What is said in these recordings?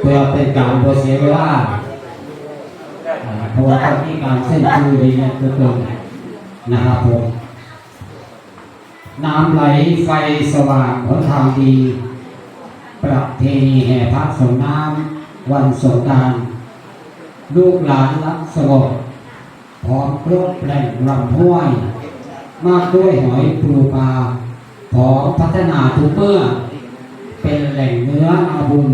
เพื่อเป็นการโดเสียเวลาเพราะว่าต้องมีการเส้นชื่อดีเนี่ยคือเกินนะครับผมน้ำไหลไฟสว่างหนทางดี ประเพณีแห่พระสงน้ำวันสงการลูกหลานรักสงบพร้อมครบแหล่งลำห้วย มากด้วยหอยปูปลาพร้อมพัฒนาทุกเมื่อ เป็นแหล่งเนื้ออาบุญ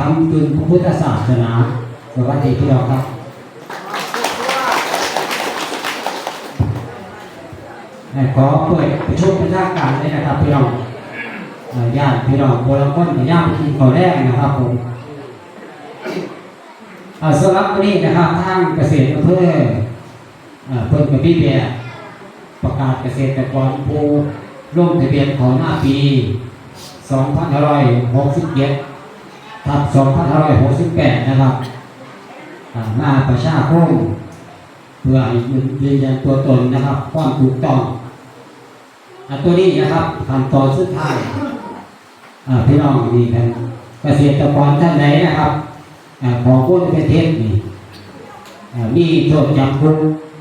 ทำคืนพระพุทธศาสนาสวัสดีพี่น้องครับขอเปิดประชุมเป็นทาการเลยนะครับพี่น้องญาติพี่น้องโบราณคนญาติที่เขาแรกนะครับผมอ่าสำหรับวันนี้นะครับทางเกษตรอำเภอเอ่อเพิ่นกับพี่เบียประกาศเกษตรกรผู้ลงทะเบียนขอหน้าปี 2567 ทับ2568 นะครับอาหน้าประชาคมเพื่อยืนยันตัวตนนะครับ ความถูกต้องอาตัวนี้นะครับขั้นตอนสุดท้ายอาพี่น้องนี่เป็นเกษตรกรท่านไหนนะครับอาของผู้เป็นเทศนี่อ่ามีโทษจำคุก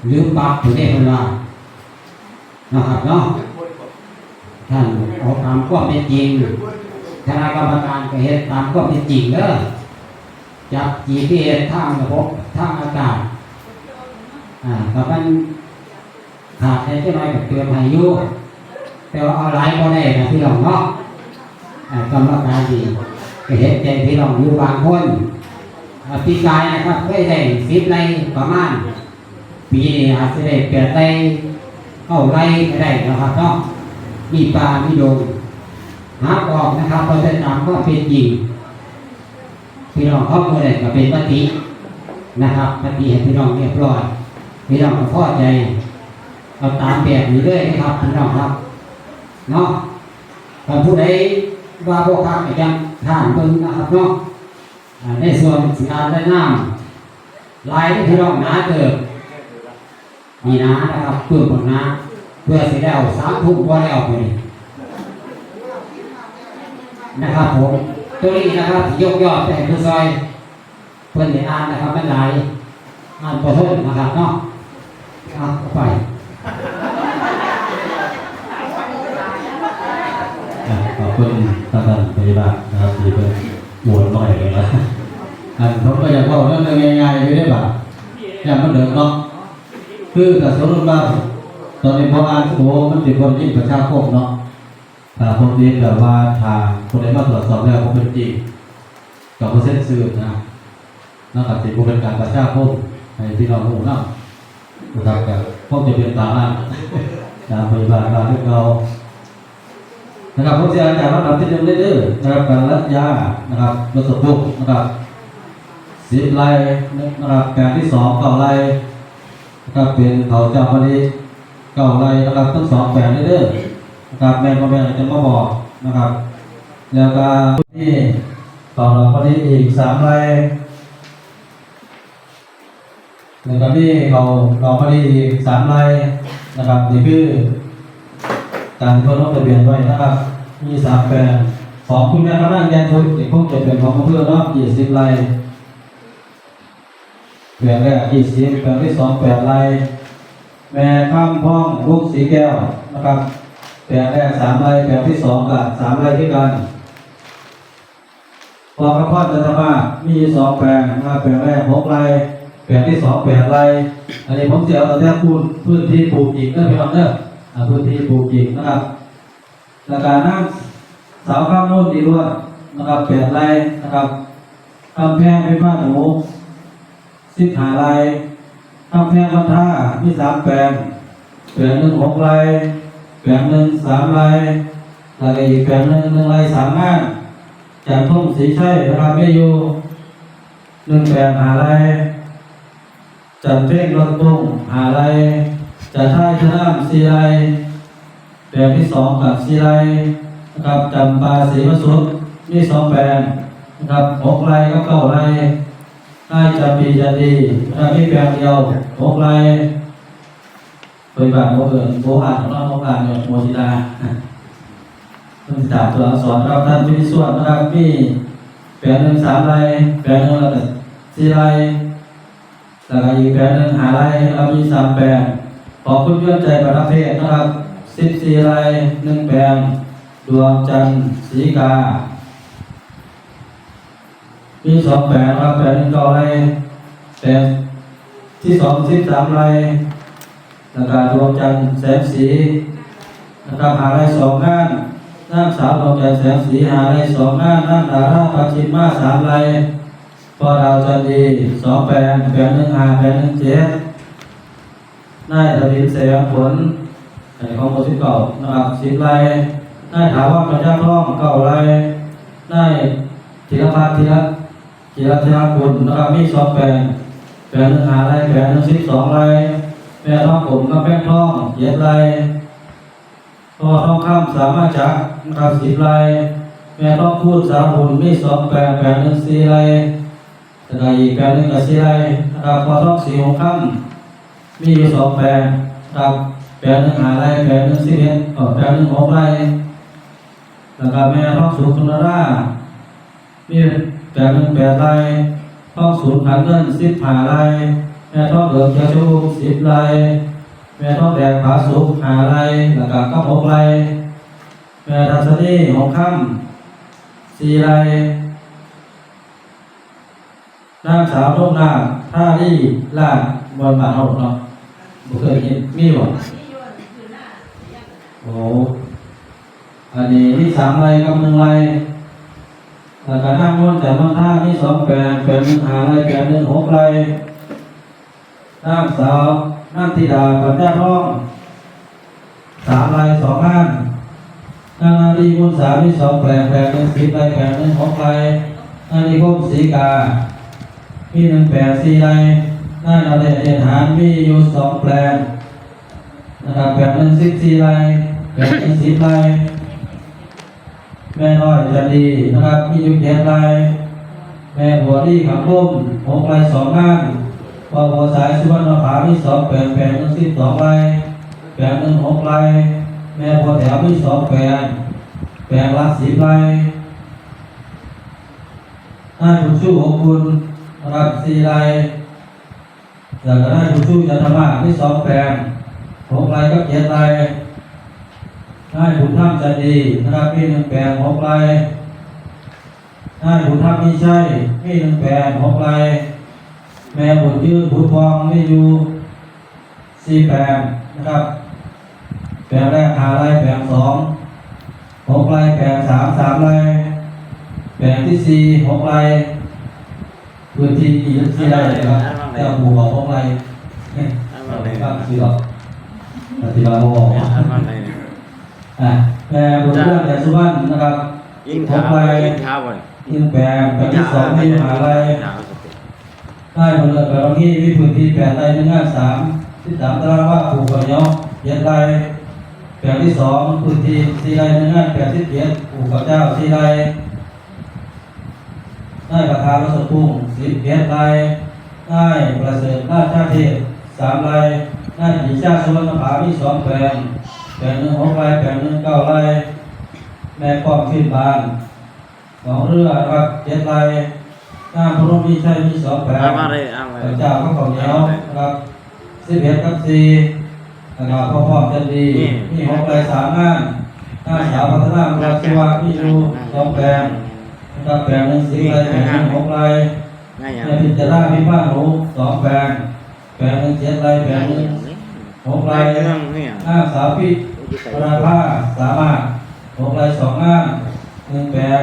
หรือปรับถึงได้เวลานะครับเนาะท่านเอาตามความเป็นจริง คณะกรรมการก็เห็นตามความเป็นจริงเด้อจับ GPS ทางระบบทางอากาศอ่ากับมันขาดแค่เจ้าน้อยกับเตือนให้อยู่แต่ว่าเอาหลายก็ได้นะพี่น้องเนาะอ่ากรรมการดีก็เห็นใจพี่น้องอยู่บางคนปีกายนะครับเคยได้สิบไรประมาณ ปีนี้อาจจะได้แปดไร่เก้าไร่ก็ได้นะครับเนาะมีปลามีโดง หาออกนะครับเพราะฉะนั้นก็เป็นจริงพี่น้องเขาเมื่อไหร่ก็เป็นปฏินะครับปฏิให้พี่น้องเรียบร้อยพี่น้องก็พอใจเอาตามแบบนี้เลยนะครับพี่น้องครับเนาะถ้าผู้ใดว่าพวกข้าก็ยังท่านเบิ่งนะครับเนาะในส่วนสีอาด้านน้ำลายที่พี่น้องหนาเกิดมีหนานะครับเพื่อผลน้าเพื่อสีได้เอาสามทุ่มว่าได้เอาไป นะครับผมตัวนี้นะครับที่ยกยอดแต่ผู้ซอยเพื่อนได้อ่านนะครับไม่หลายอ่านประทนนะครับเนาะเอาไปขอบคุณท่านพยาบาลนะครับที่เป็นหมวดหน่อยเลยนะอันผมก็อยากบอกเรื่องง่ายๆไม่ได้แบบอย่างมันเดิมเนาะคือแต่สมมติว่าตอนนี้พออ่านโอ้มันติดคนที่งประชาคมเนาะ แต่ผมเรียนแบบว่าทางคนใดมาตรวจสอบแล้วผมเป็นจริงกับเปอร์เซ็นต์ซื้อนะนั่นก็ติดเป็นการประชาคมให้พี่น้องรู้เนาะนะครับกับพวกจะเป็นตามนั้นตามพยาบาลมาที่เรานะครับผมจะอาจารย์ระดับที่หนึ่งเรื่อยๆนะครับการรัดยานะครับปรถสบุกนะครับสิบไร่นะครับแปลงที่สองเก้าไร่นะครับเป็นเขาเจ้าพอดีเก้าไร่นะครับทั้งสองแปลงเรื่อยๆ นะครับแม่พ่อแม่จะมาบอกนะครับ แล้วก็ที่ต่อเราพอดีอีกสามไร่แล้วก็ที่เขาเราพอดีอีกสามไร่นะครับนี่คือการที่เขาลงทะเบียนไว้นะครับ มีสามแปลงของคุณแม่พนักงานทุนเด็กคงจะเป็นของเพื่อเนาะยี่สิบไร่แปลงแรกยี่สิบแปลงที่สองแปดไร่แม่ข้ามพ้องลูกสีแก้วนะครับ แปลแรกสามไร่แปลที่สองกับสามไร่ที่กันพอพระพ่อจันทมามีสองแปลงนะครับแปลงแรกหกไรแปลงที่สองแปดไรอันนี้ผมจะเอาแต่คูณพื้นที่ปลูกอีกเด้อพี่น้องเด้อพื้นที่ปลูกจิกนะครับแล้วการนั่งสาข้ามโน้นดีด้วยนะครับเปลี่ยนไรนะครับกำแพงเป็นบ้านหนูสิบหาไรกำแพงบันท่ามีสามแปลงแปลงหนึ่งหกไร แปลงหนึ่งสามไรแล้วก็อีกแปลงหนึ่งหนึ่งไรสามงานจากทุ่งสีชัยนะครับไม่อยู่หนึ่งแปลงหาไรจัดเพ่งรถตุ้งหาไรจะท่ายชนะสีไรแบบที่สองกับสีไรนะครับจำปาสีมะสุดมีสองแปลงนะครับหกไรก็เก้าไรให้จำปีจะดีถ้ามีแปลงเดียวหกไรเคยบางโมเอิญโมหันของเราโมหันเนี่ยโมจิดาท่านสามตัวอักษรครับท่านมีส่วนนะครับมีแปดหนึ่งสามไรแปดหนึ่งแล้วก็สี่ไรแล้วก็อีกแปดหนึ่งหาไรเรามีสามแปดขอบคุณเพื่อนใจประเภทนะครับสิบสี่ไรหนึ่งแปดดวงจันทร์สีกามีสองแปดนะครับแปดหนึ่งเก้าไรแปดที่สองสิบสามไร แล้วก็ดวงจันทร์แสงสีนะครับหาไรสองงานน้ำสามดวงจันทร์แสงสีหาไรสองงานน้ำดาราปัจฉิมาสามไรพอดาวจันทร์ดีสองแปดแปดหนึ่งหาแปดหนึ่งเจ็ดนายทวินแสงผลในของโมสิเก้านะครับสิบไรนายถามว่ามันยากร้องเก้าไรนายธีรพัฒน์ธีรจิรธิราบุญนะครับมีสองแปลงแปลงหนึ่งหาไรแปลงหนึ่งสิบสองไร แม่ท้องผมก็แป้งท้องเจ็ดไรพอท้องข้ามสามารถจักนะครับสิบไรแม่ท้องพูดสามบุญมีสองแปลงแปลงหนึ่งสี่ไรแต่ละอีกแปลงหนึ่งกับสี่ไรนะครับพอท้องสี่หกข้ามมีอยู่สองแปลครับแปลงหนึ่งหาไรแปลงหนึ่งสิบเอ็ดแปลงหนึ่งหกไรแล้วก็แม่ท้องสุขุนรามีแปดหนึ่งแปดลายท่องศูนย์ขันเงินสิบห้าลาย แม่ท่องเหลืองจ้าชูสิบลายแม่ท่องแดงผาสุกหาลายแล้วก็ข้าวหกลายแม่ทัศนีหกค่ำสี่ลายนางสาวโลกนาท่ารี่ล่างบนบาทหกเนาะบ่เคยเห็นมีบ่โอ้อันนี้มีสามลายกับหนึ่งลายแล้วก็นั่งม้วนแต่บางท่านี่สองแปดแปดหนึ่งหาไรแปดหนึ่งหกไร นั่งสาวนั่งธิดาปัญญาท้องสามไรสองอันนั่งนาดีม้วนสามนี่สองแปดแปดหนึ่งสิบไรแปดหนึ่งหกไรนั่งดีก้มสีกา มีหนึ่งแปดสี่ไรนั่งนาเดชเดชหารมีอยู่สองแปดนะครับแปดหนึ่งสิบสี่ไรแปดหนึ่งสิบไรแม่น้อยจะดีนะครับมีอยู่เจ็ดลายแม่บัวดีขังร่มหกลายสองงาน พอบัวสายสุวรรณผามีสองแปดแปดหนึ่งสิบสองลายแปดหนึ่งหกลายแม่บัวแถวมีสองแปดแปดละสิบลายให้ผู้ชู้ของคุณรับสี่ลายแล้วก็ให้ผู้ชู้จันทมามีสองแปดหกลายก็เจ็ดลายได้บุญธรรมจะดีนะครับมีหนึ่งแปดหกลายได้บุญธรรมมีใช่มีหนึ่งแปดหกลาย แม่บุญยืนบุญฟองไม่อยู่สี่แปดนะครับ แปดแรกหาลายแปดสองหกลายแปดสามสามลายแปดที่สี่หกลายพื้นที่ที่ยึดที่ได้นะครับแต่หมู่บอกหกลายเนี่ยเราไม่ฟังซื้อหรอกปฏิบัติบอกอะแปลบทเรื่องแต่สุวรรณนะครับยิงเท้ายิงเท้าไปยิงแปลแปลที่สองที่มหาลัย ได้ผลเลือกแปลที่มีพื้นที่แปดไร่หนึ่งห้าสามที่สามตารางว่าปลูกกระยอกเจ็ดไร่แปลที่สองพื้นที่สี่ไร่หนึ่งห้าแปดสิบเจ็ดปลูกกับเจ้าสี่ไร่ได้ประธานรัศพุ่งสิบเอ็ดไร่ได้ประเสริฐราชาเทพสามไร่ได้หญิงชาติสุวรรณภามีสองแปลงแปดหนึ่งหกไร่แปดหนึ่งเก้าไร่แม่ป้อมขึ้นบานสองเรือครับเจ็ดไร่ หน้าพระมีชัยมีสองแปดเอามาเลยเอามาพระเจ้าก็ของเหนียวนะครับสิบเอ็ดกับสี่นะครับพ่อพ่อจันดีมีหกไร่สามงานหน้าสาวพัฒนาเมืองสุวรรณมีอยู่สองแปลงนะครับแปลงหนึ่งสิบไร่แปลงหนึ่งหกไร่ง่ายอย่างแม่พิจารณาพิพากษาหนูสองแปลงแปลงหนึ่งเจ็ดไร่แปลงหนึ่งหกไร่เรื่องเนี่ยหน้าสาวพิษพระผ้าสามารถหกลายสองงานหนึ่งแปลง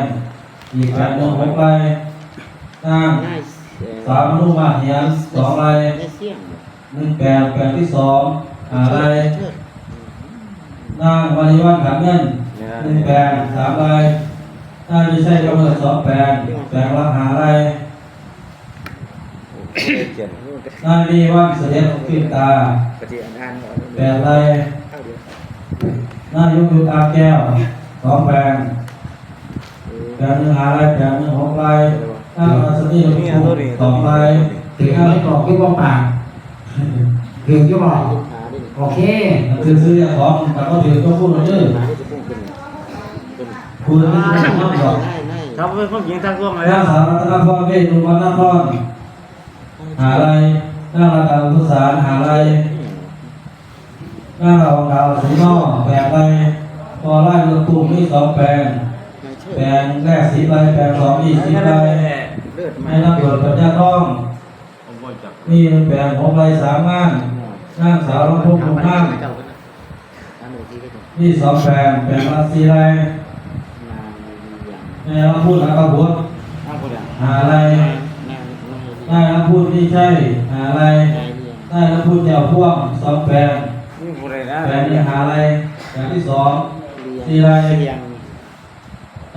อีกแปลงหนึ่งหกลา ยนาสามนุมาเหียนสองลายหนึ่งแปลงแปลงที่สองหาลายนางวาริวันขันเงินหนึ่งแปลงสามลายนางไม่ใช่กำเนิดสองแปลงแปลงละหาลายนางมีว่าเสด็จขึ้นตาแปดลายนายกอยู่ตาแก้วสองแปลงแปลงหนึ่งหาลายแปลงหนึ่งหกลาย นางรัศมีลูกทุ่องลายถึงอะไรกรอกที่ว่าปากถึงจะบอกโอเคนั่นคือซื้อของแต่ก็ถือก็พูดมาเยอะคุณไม่ใช่ต้องหรอกถ้าเป็นผู้หญิงทั้งร่วงเลยนางสาวรัตนพรเวชรุวันนพรหาอะไรนางระดาวุสารหาอะไรนางเราดาวสีนอแปลงไรพอไล่เรือตุ้มนี่สองแปลงแปลงแรกสีใบแปลงสองนี่สีใบ เลือดให้นักบวชปัญญาท้องผมบ่จับนี่มันแปลงของไรสามงานนางสาวรำพุคุณข้างนี่สองแปลงแปลงละสีไรแม่เราพูดนะครับผมหาอะไรได้แล้วพูดนี่ใช่หาอะไรได้แล้วพูดเจ้าพ่วงสองแปลงนี่ผู้ใดนะแปลงนี่หาอะไรแปลงที่สองสีไร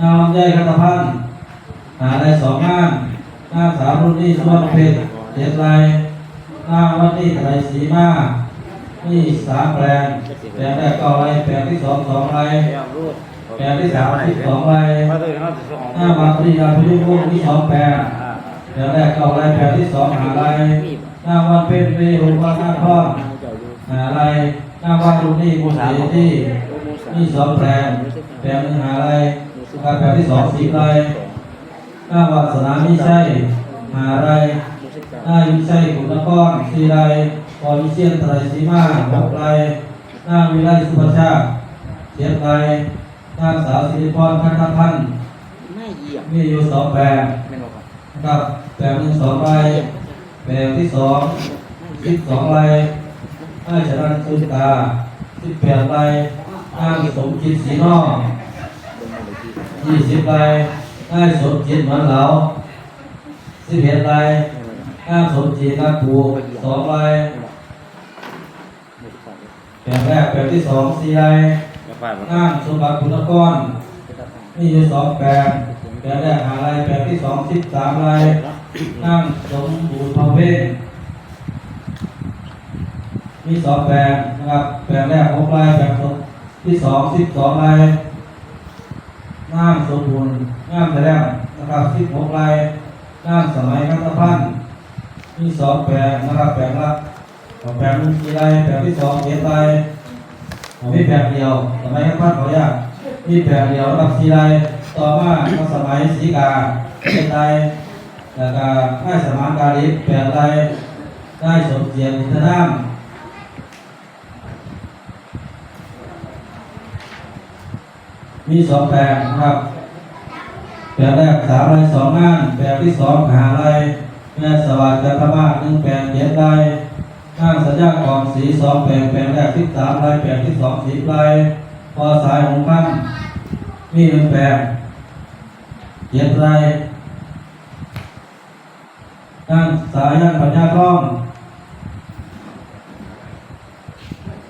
นางลำไยคัตพันธ์หาอะไรสองงาน นางสาวรุ่นนี่ส่วนเพชรเจ็ดไรนางวันนี้ไตรสีมานี่สามแปลงแปลงแรกก้าไรแปลงที่สองสองไรแปลงที่สามสิบสองไรหน้ามาปรีดาพิยุกที่สองแปลงแปลงแรกก้าไรแปลงที่สองหาไรหน้าวันเป็นเวรุวันหน้าทอหาไรหน้าวันรุ่นนี่มุสีที่นี่สองแปลงแปลงหนึ่งหาไรแปลงที่สองสิบไร หน้าวันสนามมิใช่ หาไรหน้าวิชัยขุนนครสีไรพอวิเชียนไตรสีมาหกไรหน้าวิไลสุภาชาติเจ็ดไรหน้าสาวสิริพรคันธพันธ์ไม่เยี่ยมมีอยู่สองแปลงไม่บอกครับนะครับแปลงหนึ่งสองใบแปลงที่สองสิบสองใบให้ชนะคุณตาสิบแปดใบอ้างสมจิตสีนอกยี่สิบใบ ให้สมจิตเหมือนเหลาสิบเอ็ดใบอ้างสมจิตนักปูสองใบแปลงแรกแปลงที่สองสี่ใบจะไปบ่อ้างสมบัติคุณกรมีอยู่สองแปลงแปลงแรกหาอะไรแปลงที่สองสิบสามใบนั่งสมบูรณ์พอเพ่งมีสองแปลงนะครับแปลงแรกหกลายแปลงที่สองสิบสองลาย น้ำสมบูรณ์น้ำแสดงนะครับสิบหกลายน้ำสมัยนัตพันธ์มีสองแปลงนะครับแปลงละแปลงกี่ลายแปลงที่สองเจ็ดลายผมมีแปลงเดียวสมัยนัตพันธ์ขออนุญาตมีแปลงเดียวนะครับสี่ลายต่อมาก็สมัยสีกาเจ็ดลายแล้วก็ได้สมานการิแปดไรได้สมเจียนอินทนาม มีสองแปลงนะครับแปลงแรกสามไรสองงานแปลงที่สองหาไรแม่สวัสดิ์จันทมาศหนึ่งแปลงเจ็ดไรข้างสัญญากรสีสองแปลงแปลงแรกที่สามไรแปลงที่สองสิบไรพอสายของพันมีหนึ่งแปลงเจ็ดไรนางสายันปัญญาคล่อง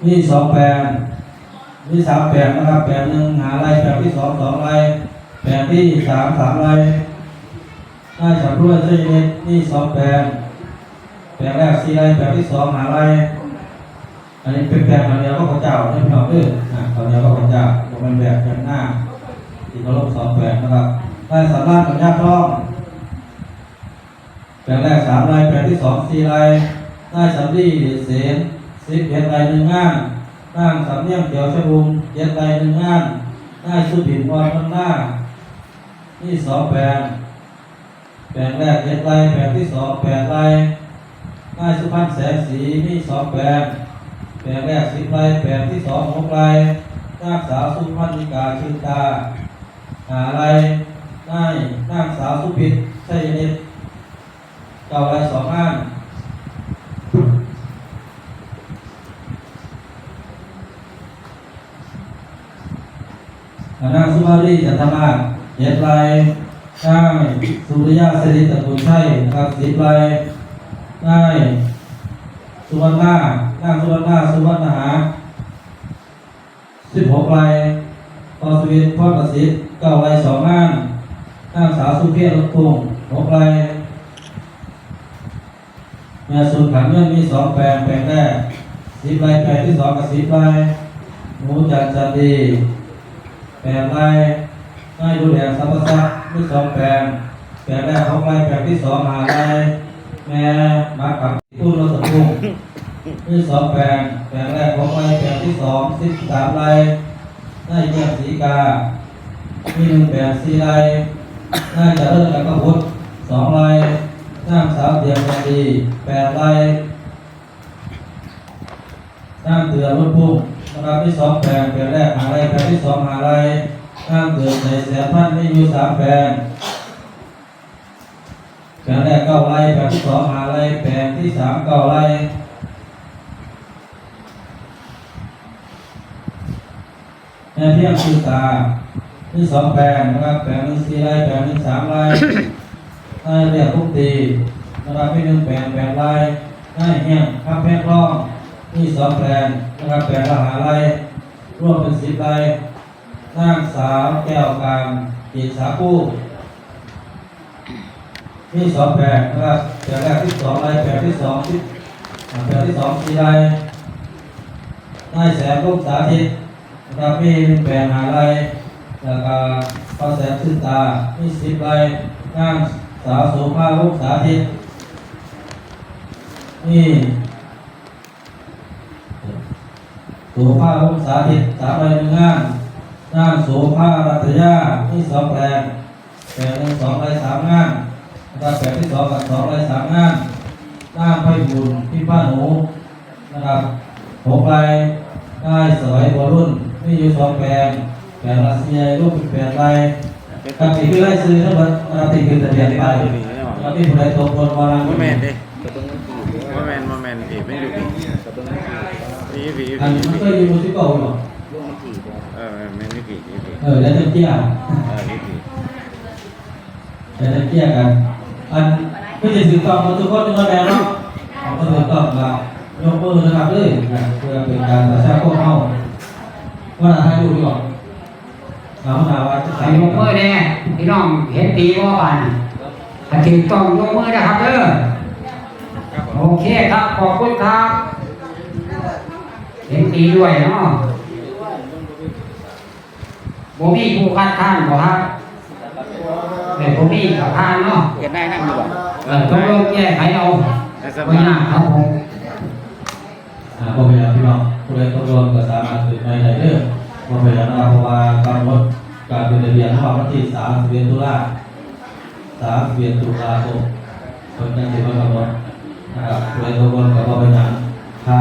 มีสองแปลง มีสามแปลงนะครับแปลงหนึ่งหาไรแปลงที่สองสองไรแปลงที่สามสามไรได้ฉับด้วยเส้นเม็ดมีสองแปลงแปลงแรกสี่ไรแปลงที่สองหาไรอันนี้เป็นแปลงอันเดียวก็พระเจ้าไม่พอเด้อนะตอนนี้ก็พระเจ้าเป็นแบบอย่างหน้าที่เขาลงสองแปลงนะครับได้สามารถปัญญาคล่องแปลงแรกสามลายแปลงที่สองสี่ลายได้สำลีเสนสิบเอ็ดลายหนึ่งง่าน นั่งสามเนียงเขียวชะบุงเจ็ดลายหนึ่งงานได้สุบินวันข้างหน้า นี่สองแปลงแปลงแรกเจ็ดลายแปลงที่สองแปดลายได้สุพรรณแสงสีนี่สองแปลงแปลงแรกสิบลายแปลงที่สองหกลายนางสาวสุพรรณิกาชื่นตาหาลายได้นางสาวสุพิษใช่ยนิดเก้าไรสองห้าง นางสุมาลีจันทมาเจ็ดไรได้สุริยาสิริตะกุลชัยนะครับสิบไรได้สุวรรณานางสุวรรณาสุวรรณหาสิบหกไรพอสวิตพ่อประสิทธิ์เก้าไรสองงานนางสาวสุเพียรรตุงหกไรแม่สูตรขันเงินมีสองแปลงแปลงแรกสิบใบแปลงที่สองกับสิบใบหมูจันจันดี แปลงใบง่ายดูแลสัมปทรัพย์มีสองแปลงแปลงแรกของใบแปลงที่สองหาใบแม่มาขับตู้รถสตุ้งมีสองแปลงแปลงแรกของใบแปลงที่สองสิบสามใบได้เยี่ยมสีกามีหนึ่งแปลงสี่ใบนายเจริญกับพระพุทธสองไรนางสาวเดียมกันดีแปดไรนางเตือรุ่นพุ่ง รับที่สองแปลงแปลงแรกหาไรแปลงที่สองหาไรนางเตือในแสนพันนี่อยู่สามแปลงแปลงแรกเก้าไรแปลงที่สองหาไรแปลงที่สามเก้าไรแม่เพียงคือตาที่สองแปลงนะครับแปลงหนึ่งสี่ไรแปลงหนึ่งสามไรได้เรียกทุกตีนะครับที่หนึ่งแปลงแปลงไรได้เฮี้ยงข้ามแพงร่อง ที่สองแปลงนะครับแปลงละหาไร่รวมเป็นสิบไร่นางสาวแก้วกลางจีสาปูที่สองแปลงนะครับแปลงแรกที่สองไร่แปลงที่สองที่แปลงที่สองสี่ไร่ได้แสนลูกสาธิตนะครับมีแปลงหาไร่แล้วก็พระแสนขึ้นตามีสิบใบนางสาวโสภาลูกสาธิตนี่โสภาลูกสาธิตสามใบหนึ่งงานนาโสภารัตยามีสองแปลงแปลงหนึ่งสองใบสามงานนะครับแปลงที่สองกับสองใบสามงานนาไพบุญพิพาหนูนะครับหกใบได้สวยบัวรุ่นมีอยู่สองแปลงแปลงรัสเซียรูปเป็นแปลงไรกับที่คือไล่ซื้อทั้งหมดนะครับที่คือทะเบียนไปแล้วที่ผู้ใดตกคนวารังโมเมนต์ดิโมเมนต์โมเมนต์อีไม่ดูดิ อีผีอันผีมันผีก็อยู่บนที่เก่าอยู่เออไม่ไม่ผีผีผีเออแล้วจะเกี่ยเออผีผีแล้วจะเกี่ยกันอันก็จะถือกล่องมาทุกคนนึกว่าแล้วเนาะเอาก็ถือกล่องเรายกมือนะครับเลยเพื่อเป็นการประชาคมเข้าว่าให้ดูดีกว่าเอาหนาว่าจะใส่ใส่ยกมือแน่พี่น้องเห็นตีว่าบานถ้าถึงต้องยกมือนะครับเด้อโอเคครับขอบคุณครับ เห็นตีด้วยเนาะบ่มีผู้คัดค้านบ่ครับแต่บ่มีกับค้านเนาะเห็นได้นั่งดีกว่าเออต้องลงแก้ไขเอาบ่ยากครับผมอ่าบ่เป็นไรพี่น้องผู้ใดตกลงก็สามารถสืบไปได้เด้อบ่เป็นไรนะครับเพราะว่ากำหนดการเป็นระเบียบนะครับวันที่31ตุลา31ตุลาคมเพิ่นจังสิมากำหนดนะครับผู้ใดตกลงก็บ่เป็นหยัง ถ้า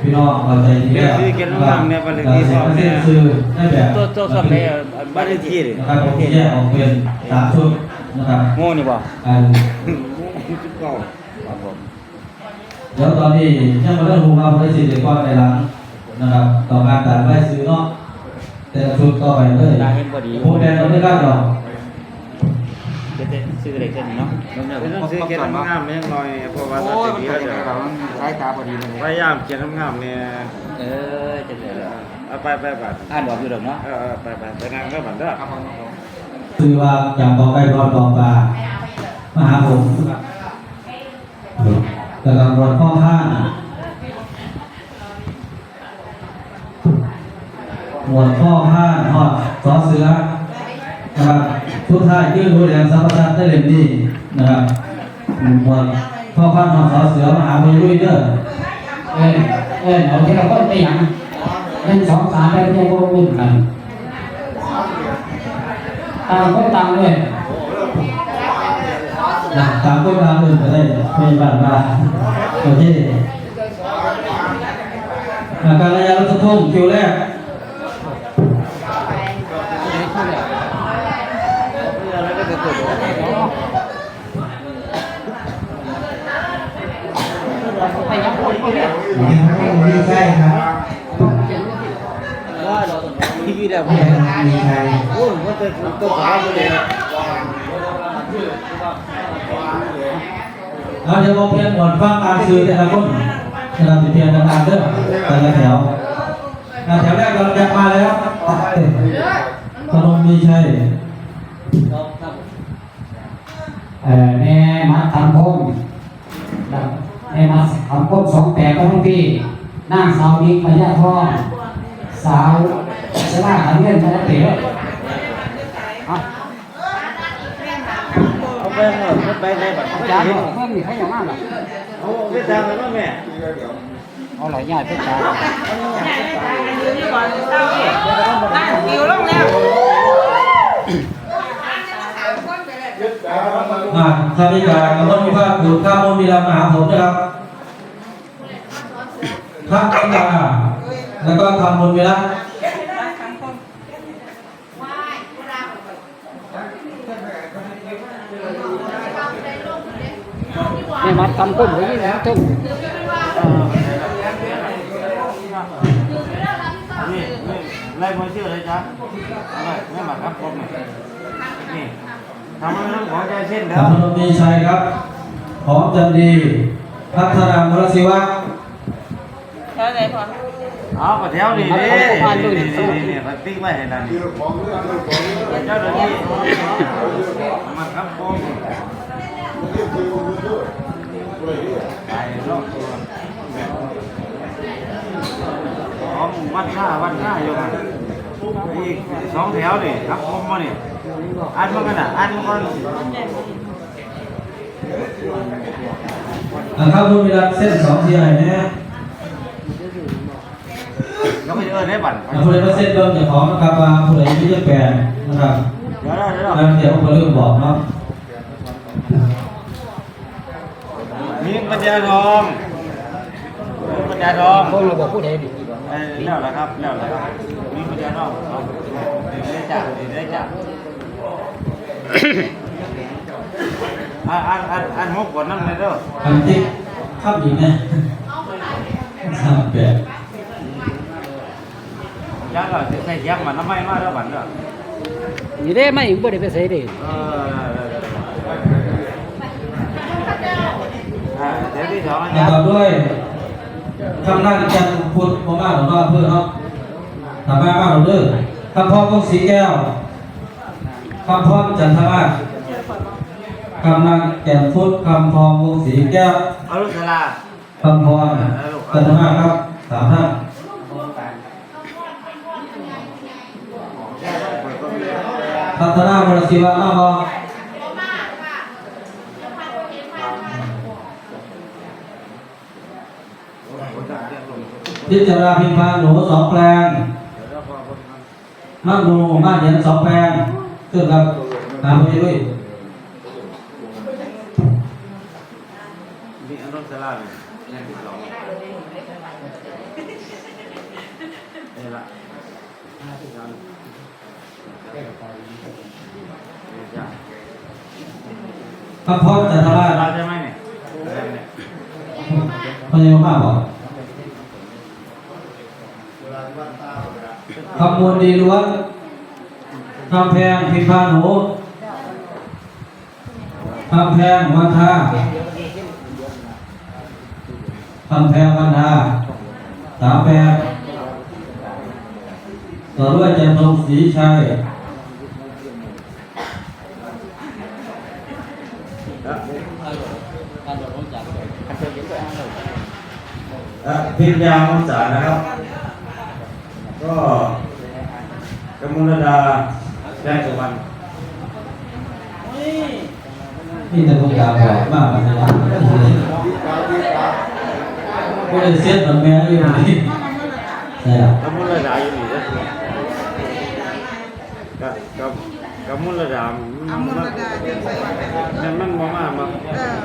พี่น้องเข้าใจดีแล้วนะครับก็สิมาเซ็นชื่อในแบบตัวตัวสอบในบ้านเลขที่ดินะครับผมแยกออกเป็นสามชุดนะครับโง่นี่บ่อันชุดเก่าครับผมแล้วตอนนี้ยังไมาเรื่องรูปภาพได้สิทธิ์ก่อนในหลังนะครับ ต่อการตัดไม้ซื้อเนาะแต่ชุดต่อไปเลยพอดีผมแดนเราไม่กล้าดอก เด็ดซื้อเด็กเส้นเนาะเป็นต้องซื้อเกียรติงามๆยังหน่อยเพราะว่าตอนนี้เราจะสายตาพอดีเลยพยายามเกียรติงามๆเนี่ยเออจะเหลือเอาไปไปบัดอ่านบอกอยู่ดอกเนาะเออไปไปไปงานก็บัดเด้อซื้อว่าจำต่อไปรอดต่อปลามาหาผมกำลังรอข้อห้าหมวดข้อห้าหอดสอเสือ นะครับทุกท่ายยื่นรู้แรงสัมปชัญญะได้เล่มนี้นะครับหมวดข้อห้าหอดสอเสือมหาวิทยาลัยเด้อเอ้ยเอ้ยเอาที่เราก็ไปหยังหนึ่งสองสามไปเรียกว่าวุ่นกันต่างคนต่างเลยนะตามกฎตามอื่นก็ได้ไม่บันมาโอเคการระยะรัศทุ่มคิวแรก ไปยังคนคนเดียวมีใช่ครับว่าเราที่พี่ได้มีใครโอ้ยว่าจะตัวขาวเลยเราจะมองเพียงหมวดฟังการซื้อแต่ละคนนะครับจะเพียงต่างๆเด้อแต่ละแถวอ่าแถวแรกเราแยกมาแล้วขนมมีชัยเอ่อแม่มาทำพง แม่มาทำพงสองแปดก็ทั้งพี่นางสาวนิกพญาทองสาวสลาขันเงินมาเต๋อเอาไปเถอะไปได้บัดจานเพิ่มมีใครอย่างนั้นหรอเอาไปทางแล้วแม่เอาหลายญาติเพื่อจานหิวลงแล้ว อ่าคำนิการกำหนดพิพากษ์ดูข้ามมูลมีรามหาผมนะครับพระนิกาแล้วก็คำมูลมีรักแม่มัดทำก้นไว้ยี่นะตึ้งนี่นี่ไล่มาชื่ออะไรจ๊ะอะไรไม่มาครับผมนี่นี่ ทำให้น้ำของใจเส้นเด้อคำพนมมีชัยครับ หอมจันดี พัฒนามรศิวะเอากระแถวนี่นี่นี่นี่นี่ปติ๊กไว้ให้นั่นนี่เจ้าเดี๋ยวนี้มาครับผมไปรอบตัวหอมวัดหน้าวัดหน้าอยู่นะอีกสองแถวนี่ครับผมมานี่ อันมันกันอะอันมันกันอ่าข้ามมูลมีรักเส้นสองเที่ไหนนะก็ไม่เออได้บัตรผู้ใดมาเส้นเริ่มจากของนะครับว่าผู้ใดที่จะแปลงนะครับเดี๋ยวเดี๋ยวเดี๋ยวผมก็เริ่มบอกเนาะมีปัญญาทองปัญญาทองเขาเราบอกผู้ใดดิแล้วละครับแล้วละครับมีปัญญาทองได้จับได้จับ อันอันอันอันหกกว่านั่นเลยเด้ออันที่ข้ามอีกนะสามแปดยาเราจะใส่ยักมันน้ำไม่มาแล้วบัตรเด้อนี่ได้ไหมบ่ได้ไปใส่ดิเออเดี๋ยวที่สองอาประจารกอบย์ด้วยคำนั่งจันทร์พุทธมามากหรือว่าเพื่อนเนาะถามมามากหรือเด้อคำพ่อพงศรีแก้ว คำพ่อจันทมาศคำนั่งแก่นพุทธคำพองวงศรีแก้วเอาลูกสลาคำพรจันทมาศครับสามท่านพัฒนาวรศิวะอ้าวพิจารณาพิมพ์พาหนูสองแปลงมากหนูมากเห็นสองแปลง ขึ้นครับตามไปด้วยมีอันรถสลาเลยนี่ละพระพรจันทราชเราใช่ไหมเนี่ยพระเยามากบอกคำมูลดีล้วน คำแพงพิพ์พาหนูคำแพงวันทาคำแพงวันทาสามแปดต่อด้วยจันทร์ศรีชัยพิมพ์ยาวมังสานะครับ ก็กมลดา แจ้งสุวรรณนี่แต่ผมอยากบอกมากเลยนะก็เลยเสียดแม่อยู่นี่ใช่หรอกกมลดาอยู่นี่นะกับกับกมลดามันมันมันมามามา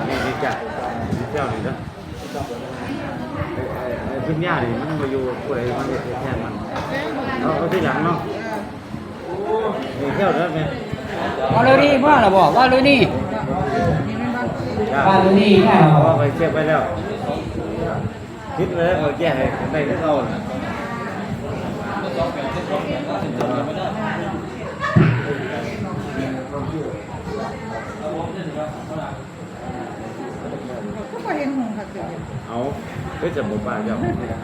นี่นี่จ้ะนี่เจ้านี่นะพิมพ์ยานี่มันมาอยู่ป่วยมันแทนมันเอาเอาที่หลังเนาะ นี่เจ้าเด้อแม่ว่าเลยนี่ว่าเราบอกว่าเลยนี่ว่าเลยนี่แม่เราบเอาอกไปเช็คไปแล้วคิดไว้แล้วแก้ให้ได้ก็เอาน่ะก็เห็นหงค่ะเดี๋ยวเอาไปสมุดป่าเจ้า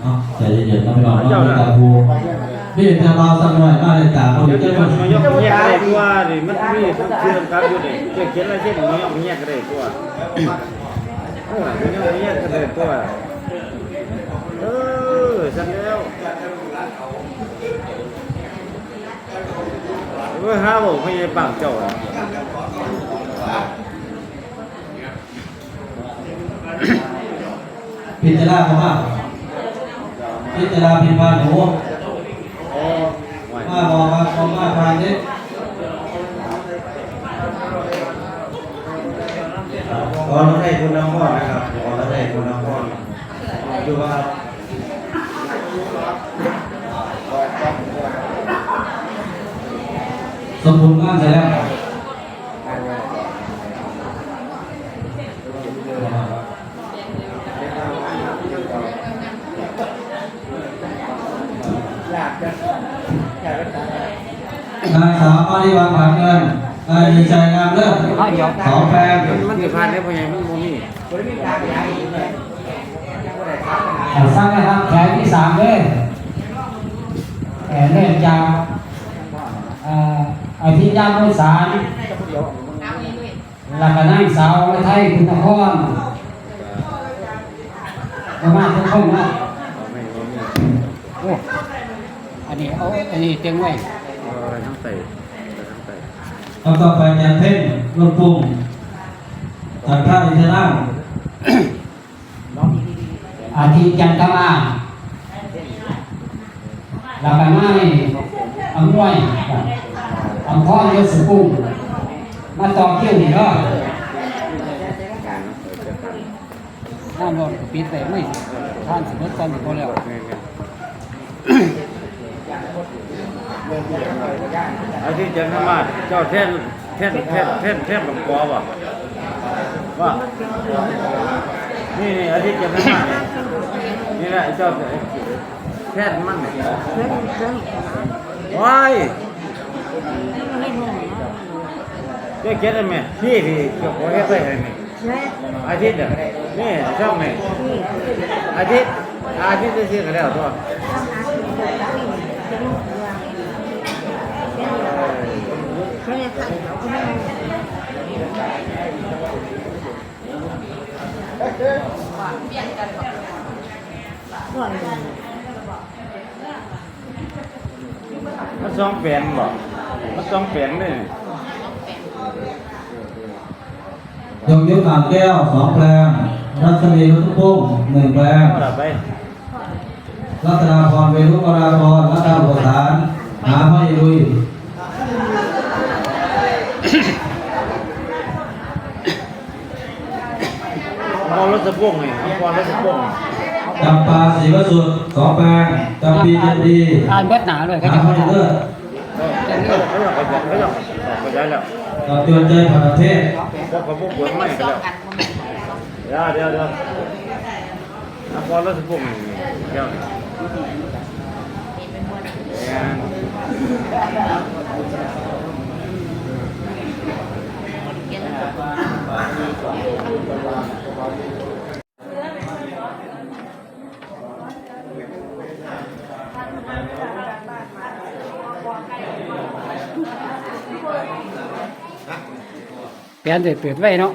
อ๋อใจเย็นๆนะ พี่น้องนะมีตาภูนี่จะมาสักหน่อยมาเลยตาเขาเดี๋ยวจะจะมามันยกแยกได้กว่าดิมันมีต้งเชื่อมกับอยู่นี่เขียนอะไรเช่นมันยกแยกได้กว่าเออมันยกแยกได้กว่าเออสั่นแล้วเมื่อห้าบอกไม่ใช่ปังเจ้าพิจารณาเขามากพิจารณาพิพาหนูโอ้ ของอาพาณิชย์ขอรถให้คุณน้ำพ่อนะครับขอรถให้คุณน้ำพ่อนดูว่าสมบูรณ์มากเสร็จแล้ สาวมาริวันผ่านเงินนายดีใจงามเลิศสองแปลงมันจะผ่านได้พอยังมันโมมี่อ่าสร้างนะครับแผนที่สามเลยแผนเริ่มจากอ่าอาทิตย์ยามมื้อสารหลักกนั่งสาวไทยคุณนครประมาณทุกคนนะไม่โมมี่โอ้อันนี้เอาอันนี้เต็งไว้ อะไรทั้งใส่ทั้งใส่ แล้วก็ไปยันเพ่งรถปุ่งตัดข้าวอินทนั่งอาทิตย์จันทมาหลักกนั่งอำนวยอำพรยศสุกุลมาต่อคิวนี่เนาะน้ำรถปิดไปไม่ท่านสมมติตอนนี้พอแล้ว อาทิตย์จันทมาเจ้าแท่นแท่นแท่นแท่นแท่นหลวงปอบ่ว่านี่นี่อาทิตย์จันทมานี่แหละเจ้าแท่นมันว้ายเจ้าเขียนอะไรไหมพี่พี่เจ้าขอเฮ็ดไปไหนอาทิตย์อะนี่ช่องไหนอาทิตย์อาทิตย์จะเสียกันแล้วตัว มันสองแปลงบ่มันสองแปลงเลยยงยุทธอ่างแก้วสองแปลงรัศมีรุตพุ่งหนึ่งแปลงเอาล่ะไปรัตนาพรเวรุกราพรรัตนาบุษานหาไม่ลุย เอารถสะพ่วงไงเอาความรถสะพ่วงจำปาศรีวสุดสองแปลงจำปีจันดีอ่านเบิดหนาเลยก็หาจะไม่เลิศเขาเขาอยากไปเขาอยากไปได้แล้วกับเตือนใจผ่านประเทศพวกเขาพวกเปลือกไม้กันแล้วเดี๋ยวเดี๋ยวเดี๋ยวเอาความรถสะพ่วงไงเดี๋ยว เนี่ยเปลี่ยนเปิดไว้เนาะ